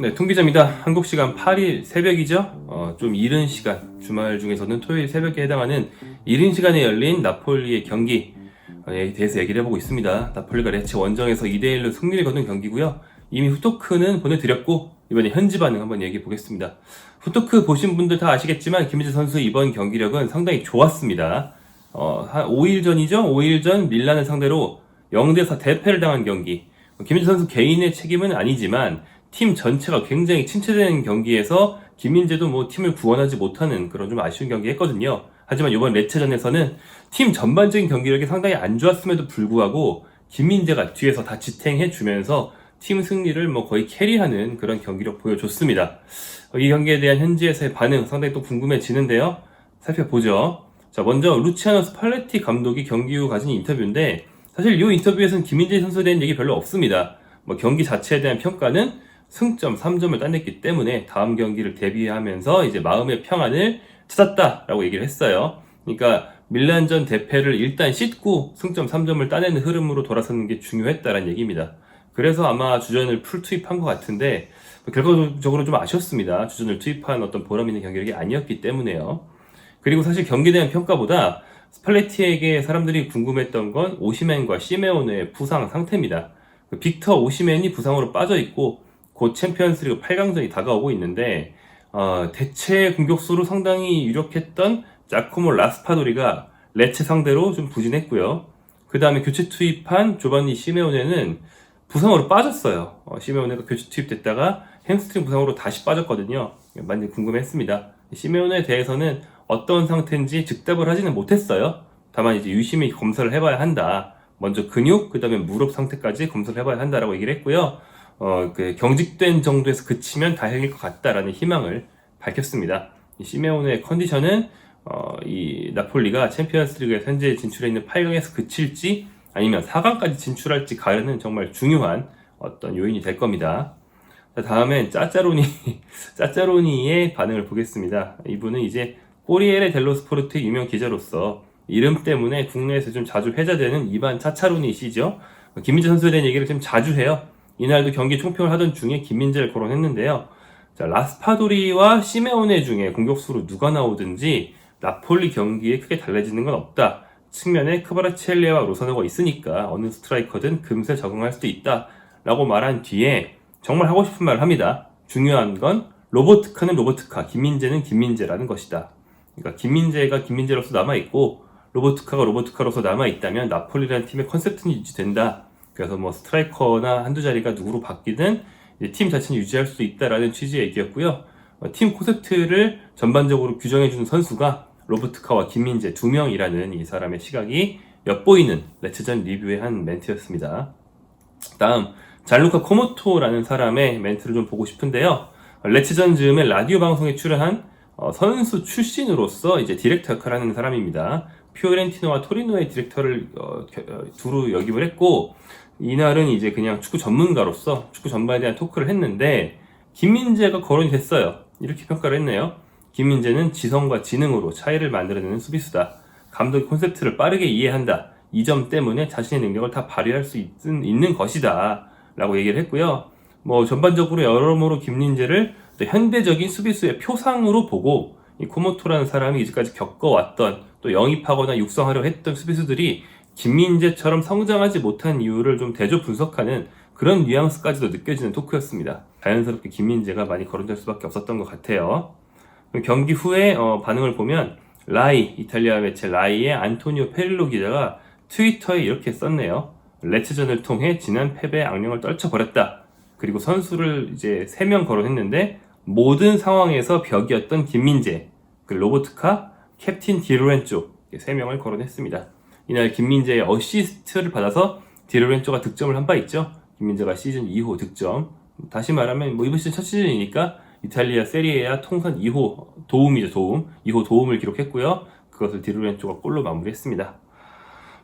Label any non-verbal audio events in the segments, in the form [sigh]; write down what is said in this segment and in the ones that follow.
네, 통기자입니다. 한국 시간 8일 새벽이죠. 어, 좀 이른 시간, 주말 중에서는 토요일 새벽에 해당하는 이른 시간에 열린 나폴리의 경기에 대해서 얘기를 해보고 있습니다. 나폴리가 레체 원정에서 2대1로 승리를 거둔 경기고요. 이미 후토크는 보내드렸고 이번에 현지 반응 한번 얘기해 보겠습니다. 후토크 보신 분들 다 아시겠지만 김민재 선수 이번 경기력은 상당히 좋았습니다. 어, 한 5일 전이죠? 5일 전 밀란을 상대로 0대4 대패를 당한 경기. 김민재 선수 개인의 책임은 아니지만 팀 전체가 굉장히 침체되는 경기에서 김민재도 뭐 팀을 구원하지 못하는 그런 좀 아쉬운 경기 했거든요. 하지만 이번 레체전에서는 팀 전반적인 경기력이 상당히 안 좋았음에도 불구하고 김민재가 뒤에서 다 지탱해 주면서 팀 승리를 뭐 거의 캐리하는 그런 경기력 보여줬습니다. 이 경기에 대한 현지에서의 반응 상당히 또 궁금해지는데요. 살펴보죠. 자, 먼저 루치아노 스팔레티 감독이 경기 후 가진 인터뷰인데 사실 이 인터뷰에서는 김민재 선수에 대한 얘기 별로 없습니다. 뭐 경기 자체에 대한 평가는 승점 3점을 따냈기 때문에 다음 경기를 대비하면서 이제 마음의 평안을 찾았다라고 얘기를 했어요. 그러니까 밀란전 대패를 일단 씻고 승점 3점을 따내는 흐름으로 돌아서는 게 중요했다라는 얘기입니다. 그래서 아마 주전을 풀 투입한 것 같은데 결과적으로 좀 아쉬웠습니다. 주전을 투입한 어떤 보람 있는 경기력이 아니었기 때문에요. 그리고 사실 경기에 대한 평가보다 스팔레티에게 사람들이 궁금했던 건 오시맨과 시메온의 부상 상태입니다. 그 빅터 오시맨이 부상으로 빠져 있고 곧 챔피언스리그 8강전이 다가오고 있는데 어, 대체 공격수로 상당히 유력했던 자코모 라스파도리가 레체 상대로 좀 부진했고요. 그 다음에 교체 투입한 조반니 시메오네는 부상으로 빠졌어요. 어, 시메오네가 교체 투입됐다가 햄스트링 부상으로 다시 빠졌거든요. 많이 궁금했습니다. 시메오네에 대해서는 어떤 상태인지 즉답을 하지는 못했어요. 다만 이제 유심히 검사를 해봐야 한다. 먼저 근육, 그 다음에 무릎 상태까지 검사를 해봐야 한다라고 얘기를 했고요. 어, 그 경직된 정도에서 그치면 다행일 것 같다라는 희망을 밝혔습니다. 이 시메온의 컨디션은 어, 이 나폴리가 챔피언스리그에 현재 진출해 있는 8강에서 그칠지 아니면 4강까지 진출할지 가르는 정말 중요한 어떤 요인이 될 겁니다. 자, 다음엔 짜짜로니 [laughs] 짜짜로니의 반응을 보겠습니다. 이분은 이제 꼬리에레 델로 스포르트 유명 기자로서 이름 때문에 국내에서 좀 자주 회자되는 이반 차차로니시죠. 김민재 선수에 대한 얘기를 좀 자주 해요. 이날도 경기 총평을 하던 중에 김민재를 거론했는데요. 자, 라스파도리와 시메오네 중에 공격수로 누가 나오든지 나폴리 경기에 크게 달라지는 건 없다. 측면에 크바라첼리와 로사노가 있으니까 어느 스트라이커든 금세 적응할 수도 있다. 라고 말한 뒤에 정말 하고 싶은 말을 합니다. 중요한 건 로보트카는 로보트카, 김민재는 김민재라는 것이다. 그러니까 김민재가 김민재로서 남아있고 로보트카가 로보트카로서 남아있다면 나폴리라는 팀의 컨셉트는 유지된다. 그래서 뭐 스트라이커나 한두 자리가 누구로 바뀌든 팀 자체는 유지할 수 있다라는 취지의 얘기였고요. 어, 팀 콘셉트를 전반적으로 규정해주는 선수가 로버트카와 김민재 두 명이라는 이 사람의 시각이 엿보이는 레츠전 리뷰의 한 멘트였습니다. 다음 잘루카 코모토라는 사람의 멘트를 좀 보고 싶은데요. 레츠전 즈음에 라디오 방송에 출연한 어, 선수 출신으로서 이제 디렉터 역할을 하는 사람입니다. 피오렌티노와 토리노의 디렉터를 어, 어, 두루 역임을 했고 이날은 이제 그냥 축구 전문가로서 축구 전반에 대한 토크를 했는데 김민재가 거론이 됐어요. 이렇게 평가를 했네요. 김민재는 지성과 지능으로 차이를 만들어내는 수비수다. 감독의 콘셉트를 빠르게 이해한다. 이 점 때문에 자신의 능력을 다 발휘할 수 있, 는 것이다. 라고 얘기를 했고요. 뭐 전반적으로 여러모로 김민재를 현대적인 수비수의 표상으로 보고 이 코모토라는 사람이 이제까지 겪어왔던 또 영입하거나 육성하려 했던 수비수들이 김민재처럼 성장하지 못한 이유를 좀 대조 분석하는 그런 뉘앙스까지도 느껴지는 토크였습니다. 자연스럽게 김민재가 많이 거론될 수밖에 없었던 것 같아요. 경기 후에 어, 반응을 보면 라이 이탈리아 매체 라이의 안토니오 페릴로 기자가 트위터에 이렇게 썼네요. 레츠전을 통해 지난 패배의 악령을 떨쳐버렸다. 그리고 선수를 이제 3명 거론했는데 모든 상황에서 벽이었던 김민재, 그 로보트카, 캡틴 디로렌조 3명을 거론했습니다. 이날 김민재의 어시스트를 받아서 디로렌조가 득점을 한 바 있죠. 김민재가 시즌 2호 득점. 다시 말하면 뭐 이번 시즌 첫 시즌이니까 이탈리아 세리에아 통산 2호 도움이죠 도움 2호 도움을 기록했고요. 그것을 디로렌조가 골로 마무리했습니다.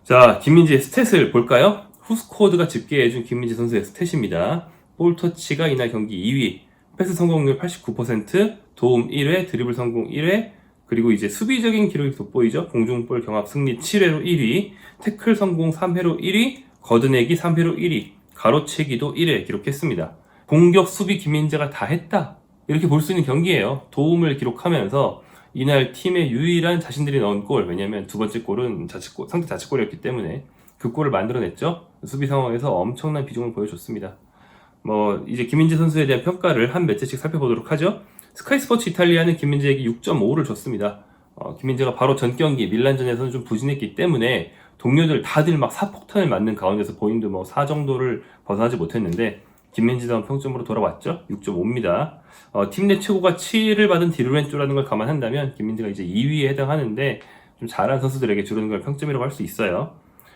자 김민재의 스탯을 볼까요? 후스코드가 집계해준 김민재 선수의 스탯입니다. 볼 터치가 이날 경기 2위, 패스 성공률 89%, 도움 1회, 드리블 성공 1회, 그리고 이제 수비적인 기록이 돋보이죠. 공중볼 경합 승리 7회로 1위, 태클 성공 3회로 1위, 걷어내기 3회로 1위, 가로채기도 1회 기록했습니다. 공격, 수비 김민재가 다 했다. 이렇게 볼 수 있는 경기예요. 도움을 기록하면서 이날 팀의 유일한 자신들이 넣은 골, 왜냐면 두 번째 골은 자책골, 상대 자책골이었기 때문에 그 골을 만들어냈죠. 수비 상황에서 엄청난 비중을 보여줬습니다. 뭐 이제 김민재 선수에 대한 평가를 한 매체씩 살펴보도록 하죠. 스카이 스포츠 이탈리아는 김민재에게 6.5를 줬습니다. 어, 김민재가 바로 전 경기 밀란전에서는 좀 부진했기 때문에 동료들 다들 막 사폭탄을 맞는 가운데서 본인도 뭐 4 정도를 벗어나지 못했는데 김민재다운 평점으로 돌아왔죠. 6.5입니다. 어, 팀 내 최고가 7을 받은 디루렌조라는 걸 감안한다면 김민재가 이제 2위에 해당하는데 좀 잘한 선수들에게 주는 걸 평점이라고 할 수 있어요.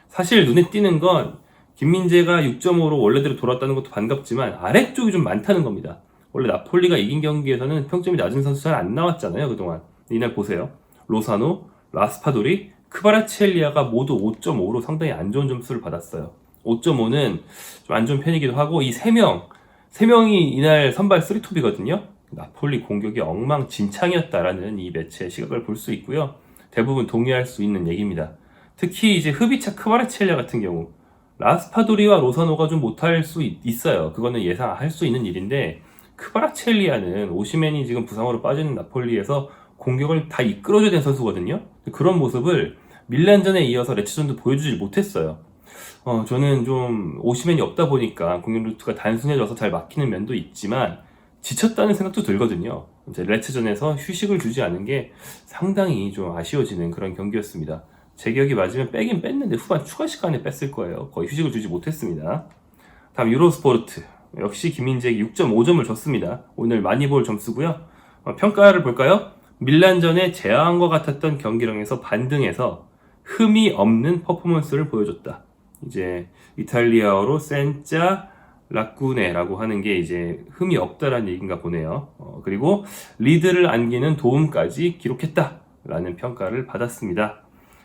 사실 눈에 띄는 건 김민재가 6.5로 원래대로 돌아왔다는 것도 반갑지만 아래쪽이 좀 많다는 겁니다. 원래 나폴리가 이긴 경기에서는 평점이 낮은 선수 잘 안 나왔잖아요, 그동안. 이날 보세요. 로사노, 라스파도리, 크바라치엘리아가 모두 5.5로 상당히 안 좋은 점수를 받았어요. 5.5는 좀 안 좋은 편이기도 하고 이 3명, 3명이 이날 선발 3톱이거든요. 나폴리 공격이 엉망진창이었다라는 이 매체의 시각을 볼 수 있고요. 대부분 동의할 수 있는 얘기입니다. 특히 이제 흐비차 크바라치엘리아 같은 경우 라스파도리와 로사노가 좀 못할 수 있, 있어요. 그거는 예상할 수 있는 일인데 크바라첼리아는 오시맨이 지금 부상으로 빠지는 나폴리에서 공격을 다 이끌어줘야 되는 선수거든요. 그런 모습을 밀란전에 이어서 레츠전도 보여주지 못했어요. 어, 저는 좀 오시맨이 없다 보니까 공격 루트가 단순해져서 잘 막히는 면도 있지만 지쳤다는 생각도 들거든요. 이제 레츠전에서 휴식을 주지 않은 게 상당히 좀 아쉬워지는 그런 경기였습니다. 제 기억이 맞으면 빼긴 뺐는데 후반 추가 시간에 뺐을 거예요. 거의 휴식을 주지 못했습니다. 다음 유로스포르트. 역시 김민재에게 6.5점을 줬습니다. 오늘 많이 볼 점수고요. 어, 평가를 볼까요? 밀란전의 제왕과 같았던 경기력에서 반등해서 흠이 없는 퍼포먼스를 보여줬다. 이제 이탈리아어로 센짜 라쿠네라고 하는 게 이제 흠이 없다라는 얘기인가 보네요. 어, 그리고 리드를 안기는 도움까지 기록했다라는 평가를 받았습니다.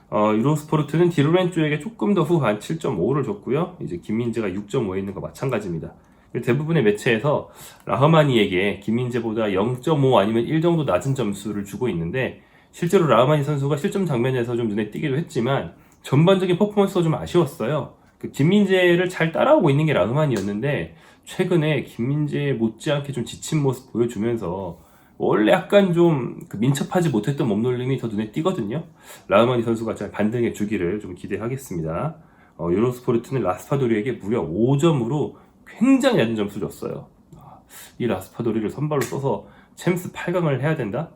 어, 유로스포르트는 디로렌조에게 조금 더 후한 7.5를 줬고요. 이제 김민재가 6.5에 있는 거 마찬가지입니다. 대부분의 매체에서 라흐마니에게 김민재보다 0.5 아니면 1 정도 낮은 점수를 주고 있는데 실제로 라흐마니 선수가 실점 장면에서 좀 눈에 띄기도 했지만 전반적인 퍼포먼스가 좀 아쉬웠어요. 그 김민재를 잘 따라오고 있는 게 라흐마니였는데 최근에 김민재 못지않게 좀 지친 모습 보여주면서 원래 약간 좀 그 민첩하지 못했던 몸놀림이 더 눈에 띄거든요. 라흐마니 선수가 잘 반등해 주기를 좀 기대하겠습니다. 어, 유로스포르트는 라스파도리에게 무려 5점으로 굉장히 낮은 점수를 줬어요. 아, 이 라스파도리를 선발로 써서 챔스 8강을 해야 된다?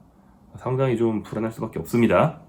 상당히 좀 불안할 수밖에 없습니다.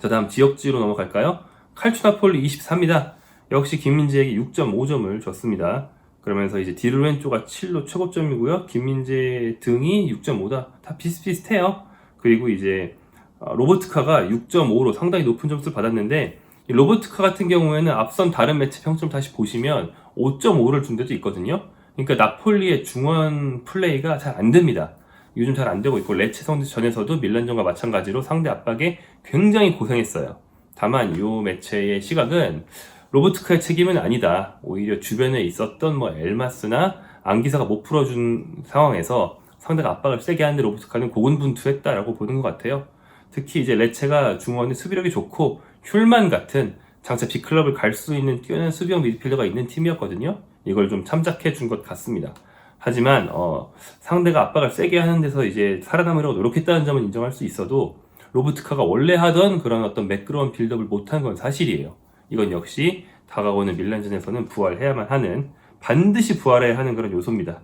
자, 다음 지역지로 넘어갈까요? 칼추나폴리 24입니다. 역시 김민재에게 6.5점을 줬습니다. 그러면서 이제 디르렌조가 7로 최고점이고요. 김민재 등이 6.5다. 다 비슷비슷해요. 그리고 이제 어, 로버트카가 6.5로 상당히 높은 점수를 받았는데 로버트카 같은 경우에는 앞선 다른 매체 평점 다시 보시면 5.5를 준 데도 있거든요. 그러니까 나폴리의 중원 플레이가 잘 안 됩니다. 요즘 잘 안 되고 있고 레체 선전에서도 밀란전과 마찬가지로 상대 압박에 굉장히 고생했어요. 다만 이 매체의 시각은 로버트카의 책임은 아니다. 오히려 주변에 있었던 뭐 엘마스나 안기사가 못 풀어준 상황에서 상대가 압박을 세게 하는데 로버트카는 고군분투했다라고 보는 것 같아요. 특히 이제 레체가 중원의 수비력이 좋고 슐만 같은 장차 B클럽을 갈 수 있는 뛰어난 수비형 미드필더가 있는 팀이었거든요. 이걸 좀 참작해 준 것 같습니다. 하지만 어, 상대가 압박을 세게 하는 데서 이제 살아남으려고 노력했다는 점은 인정할 수 있어도 로버트카가 원래 하던 그런 어떤 매끄러운 빌드업을 못한 건 사실이에요. 이건 역시 다가오는 밀란전에서는 부활해야만 하는 반드시 부활해야 하는 그런 요소입니다.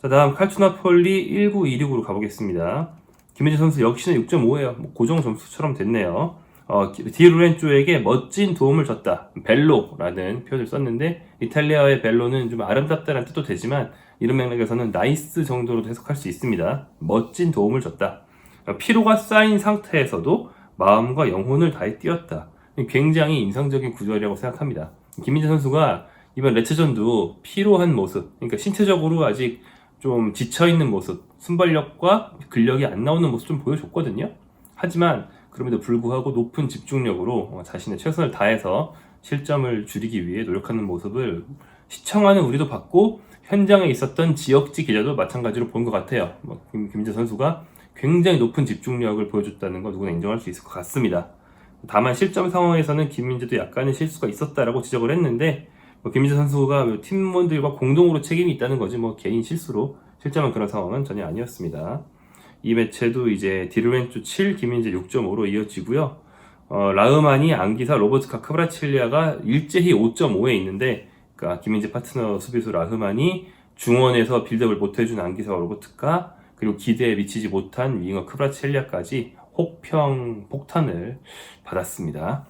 자 다음 칼투나폴리 1926으로 가보겠습니다. 김민재 선수 역시나 6.5예요. 뭐 고정 점수처럼 됐네요. 어, 디루렌조에게 멋진 도움을 줬다. 벨로라는 표현을 썼는데 이탈리아의 벨로는 좀 아름답다는 뜻도 되지만 이런 맥락에서는 나이스 정도로 해석할 수 있습니다. 멋진 도움을 줬다. 피로가 쌓인 상태에서도 마음과 영혼을 다해 뛰었다. 굉장히 인상적인 구절이라고 생각합니다. 김민재 선수가 이번 레츠전도 피로한 모습, 그러니까 신체적으로 아직 좀 지쳐있는 모습, 순발력과 근력이 안 나오는 모습 좀 보여줬거든요. 하지만 그럼에도 불구하고 높은 집중력으로 어, 자신의 최선을 다해서 실점을 줄이기 위해 노력하는 모습을 시청하는 우리도 봤고 현장에 있었던 지역지 기자도 마찬가지로 본 것 같아요. 뭐, 김민재 선수가 굉장히 높은 집중력을 보여줬다는 거 누구나 인정할 수 있을 것 같습니다. 다만 실점 상황에서는 김민재도 약간의 실수가 있었다라고 지적을 했는데 뭐 김민재 선수가 뭐 팀원들과 공동으로 책임이 있다는 거지 뭐 개인 실수로 실점한 그런 상황은 전혀 아니었습니다. 이 매체도 이제 디르웬투 7, 김민재 6.5로 이어지고요. 어, 라흐만이 안기사 로버트카 크브라칠리아가 일제히 5.5에 있는데 그러니까 김민재 파트너 수비수 라흐만이 중원에서 빌드업을 못해준 안기사와 로버트카 그리고 기대에 미치지 못한 윙어 크브라칠리아까지 혹평 폭탄을 받았습니다.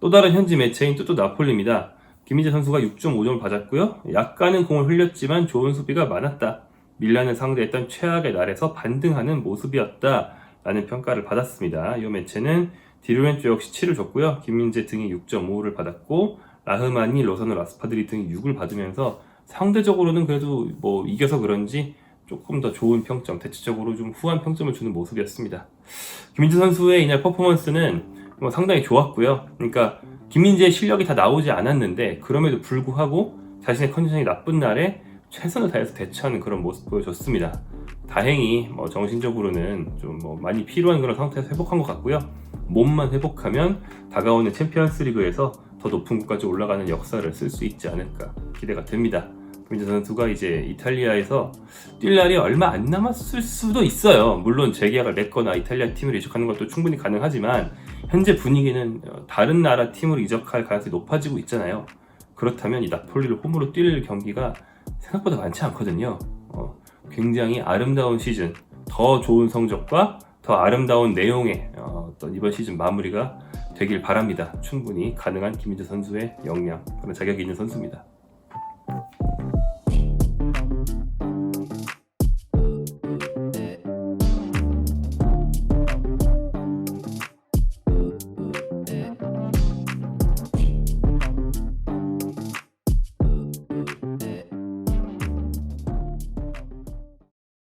또 다른 현지 매체인 뚜뚜 나폴리입니다. 김민재 선수가 6.5점을 받았고요. 약간은 공을 흘렸지만 좋은 수비가 많았다. 밀란을 상대했던 최악의 날에서 반등하는 모습이었다. 라는 평가를 받았습니다. 이 매체는 디루엔트 역시 7을 줬고요. 김민재 등이 6.5를 받았고 라흐마니, 로사노, 라스파드리 등이 6을 받으면서 상대적으로는 그래도 뭐 이겨서 그런지 조금 더 좋은 평점, 대체적으로 좀 후한 평점을 주는 모습이었습니다. 김민재 선수의 이날 퍼포먼스는 뭐 상당히 좋았고요. 그러니까 김민재의 실력이 다 나오지 않았는데 그럼에도 불구하고 자신의 컨디션이 나쁜 날에 최선을 다해서 대처하는 그런 모습 보여줬습니다. 다행히 뭐 정신적으로는 좀 뭐 많이 필요한 그런 상태에서 회복한 것 같고요. 몸만 회복하면 다가오는 챔피언스 리그에서 더 높은 곳까지 올라가는 역사를 쓸 수 있지 않을까 기대가 됩니다. 김민재 선수가 이제 이탈리아에서 뛸 날이 얼마 안 남았을 수도 있어요. 물론 재계약을 맺거나 이탈리아 팀을 이적하는 것도 충분히 가능하지만 현재 분위기는 어, 다른 나라 팀으로 이적할 가능성이 높아지고 있잖아요. 그렇다면 이 나폴리를 홈으로 뛸 경기가 생각보다 많지 않거든요. 어, 굉장히 아름다운 시즌, 더 좋은 성적과 더 아름다운 내용의 어, 어떤 이번 시즌 마무리가 되길 바랍니다. 충분히 가능한 김민재 선수의 역량, 그런 자격이 있는 선수입니다.